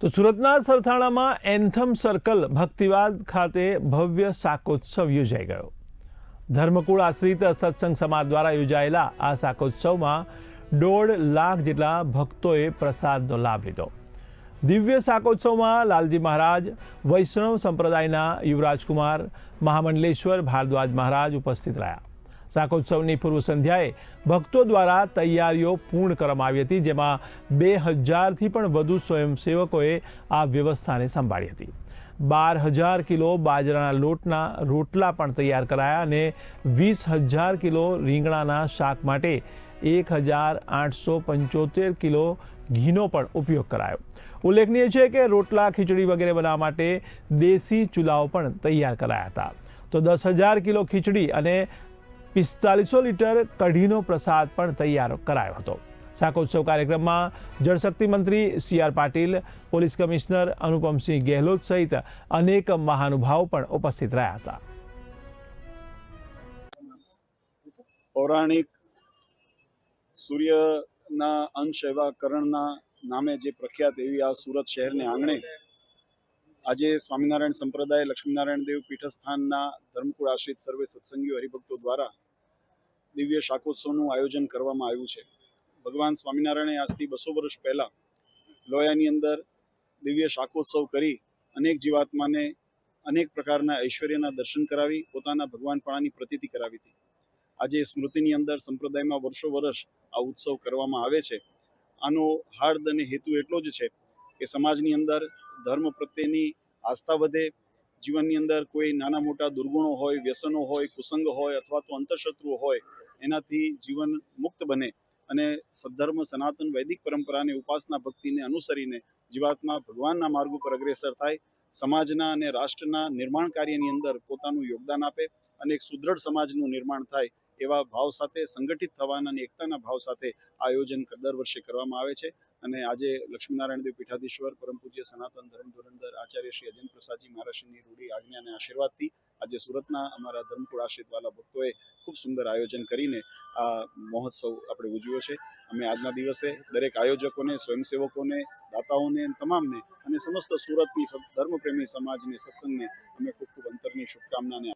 તો સુરતના સરથાણામાં anthem circle ભક્તિવાદ ખાતે ભવ્ય શાકોત્સવ યોજાઈ ગયો. ધર્મકુળ આશ્રિત સત્સંગ સમાજ દ્વારા યોજાયેલા આ શાકોત્સવમાં દોઢ લાખ જેટલા ભક્તોએ પ્રસાદનો લાભ લીધો. દિવ્ય શાકોત્સવમાં લાલજી મહારાજ, વૈષ્ણવ સંપ્રદાયના યુવરાજકુમાર, મહામંડલેશ્વર ભારદ્વાજ મહારાજ ઉપસ્થિત રહ્યા. શાકોત્સવની પૂર્વ સંધ્યાએ ભક્તો દ્વારા તૈયારીઓ પૂર્ણ કરવામાં આવી હતી, જેમાં બે હજારથી પણ વધુ સ્વયંસેવકોએ આ વ્યવસ્થાને સંભાળી હતી. બાર હજાર કિલો બાજરાના લોટના રોટલા પણ તૈયાર કરાયા અને વીસ હજાર કિલો રીંગણાના શાક માટે એક હજાર આઠસો પંચોતેર કિલો ઘીનો પણ ઉપયોગ કરાયો. ઉલ્લેખનીય છે કે રોટલા, ખીચડી વગેરે બનાવવા માટે દેશી ચૂલાઓ પણ તૈયાર કરાયા હતા. તો દસ હજાર કિલો ખીચડી અને પિસ્તાલીસો લીટર કઢીનો પ્રસાદ પણ તૈયાર કરાયો હતો. શાકોત્સવ કાર્યક્રમમાં જળશક્તિ મંત્રી C R Patil, police commissioner Anupamsinh Gehlot સહિત અનેક મહાનુભાવો પણ ઉપસ્થિત રહ્યા હતા. પૌરાણિક સૂર્યના અંશ એવા કરણના નામે જે પ્રખ્યાત એવી આ સુરત શહેરને આંગણે આજે સ્વામિનારાયણ સંપ્રદાય, લક્ષ્મીનારાયણ દેવ પીઠસ્થાનના ધર્મકુળ આશ્રિત સર્વે સત્સંગીઓ હરિભક્તો દ્વારા દિવ્ય શાકોત્સવનું આયોજન કરવામાં આવ્યું છે. ભગવાન સ્વામિનારાયણે આજથી બસો વર્ષ પહેલાં લોયાની અંદર દિવ્ય શાકોત્સવ કરી અનેક જીવાત્માને અનેક પ્રકારના ઐશ્વર્યના દર્શન કરાવી, પોતાના ભગવાનપણાની પ્રતીતિ કરાવી હતી. આજે સ્મૃતિની અંદર સંપ્રદાયમાં વર્ષો વર્ષ આ ઉત્સવ કરવામાં આવે છે. આનો હાર્દ અને હેતુ એટલો જ છે કે સમાજની અંદર ધર્મ પ્રત્યેની આસ્થા વધે, જીવનની અંદર કોઈ નાના મોટા દુર્ગુણો હોય, વ્યસનો હોય, કુસંગ હોય અથવા તો અંતરશત્રુઓ હોય એનાથી જીવન મુક્ત બને અને સદ્ધર્મ, સનાતન, વૈદિક પરંપરાની ઉપાસના ભક્તિને અનુસરીને જીવાત્મા ભગવાનના માર્ગ ઉપર અગ્રેસર થાય સમાજના અને રાષ્ટ્રના નિર્માણ કાર્યની અંદર પોતાનું યોગદાન આપે અને એક સુદૃઢ સમાજનું નિર્માણ થાય એવા ભાવ સાથે, સંગઠિત થવાના અને એકતાના ભાવ સાથે આયોજન દર વર્ષે કરવામાં આવે છે. અને આજે લક્ષ્મીનારાયણ દેવ પીઠાધીશ્વર, પરમ પૂજ્ય સનાતન ધર્મ ધોરંદર આચાર્ય શ્રી અજેન્દ્ર પ્રસાદજી મહારાજની રૂઢી આજ્ઞા અને આશીર્વાદથી આજે સુરતના અમારા ધર્મકુળ આશ્રિત વાલા ભક્તોએ ખૂબ સુંદર આયોજન કરીને આ મહોત્સવ આપણે ઉજવ્યો છે. અમે આજના દિવસે દરેક આયોજકોને, સ્વયંસેવકોને, દાતાઓને તમામને અને સમસ્ત સુરતની ધર્મપ્રેમી સમાજને, સત્સંગને અમે ખૂબ ખૂબ અંતરની શુભકામનાને